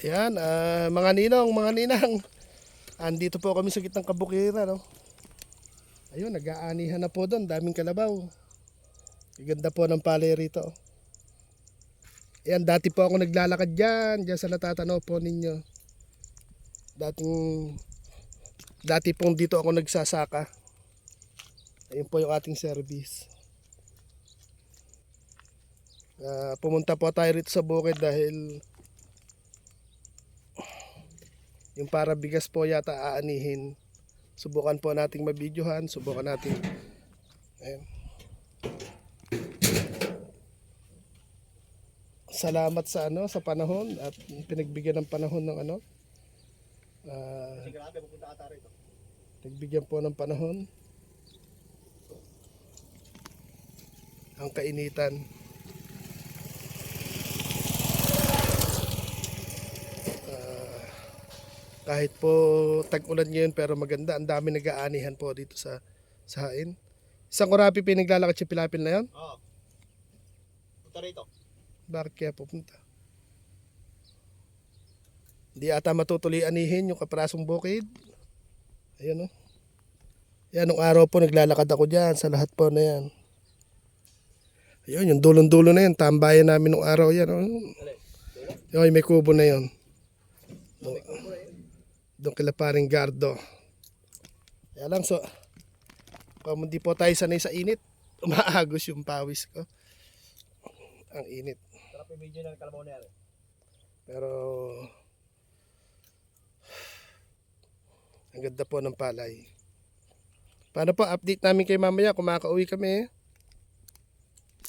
Yan, ah, mga ninong, mga ninang. Andito po kami sa gitnang kabukira, no? Ayun, nag-aanihan na po doon. Daming kalabaw. Ganda po ng palay rito. Yan, dati po ako naglalakad dyan. Dyan sa natatanaw po ninyo. Dating, dati pong dito ako nagsasaka. Ayun po yung ating service. Ah, pumunta po tayo rito sa bukid dahil yung para bigas po yata aanihin. Subukan po nating mabidyohan, subukan natin. Ayan. Salamat sa ano, sa panahon at pinagbigyan ng panahon ng ano. Grabe, pupunta ata rito. nagbigyan po ng panahon. Ang kainitan. Kahit po tag-ulan ngayon pero maganda. Ang dami nag-aanihan po dito sa sa hain. Isang kurapi pinaglalakad si Pilapil na yan? Oo. Punta rito. Bakit kaya pupunta? Hindi ata matutuloy anihin yung kaprasong bukid. Ayan o. Yan, nung araw po naglalakad ako dyan sa lahat po na yan. Ayun, yung dulong-dulo na yan. Tambayan namin nung araw yan. Oh. Yung may kubo na yun. Doon, doon kila paring gardo. Kaya lang, so, kung hindi po tayo sanay sa init, umaagos yung pawis ko. Ang init. Pero ang ganda po ng palay. Paano po update namin kay mamaya kung makauwi kami eh.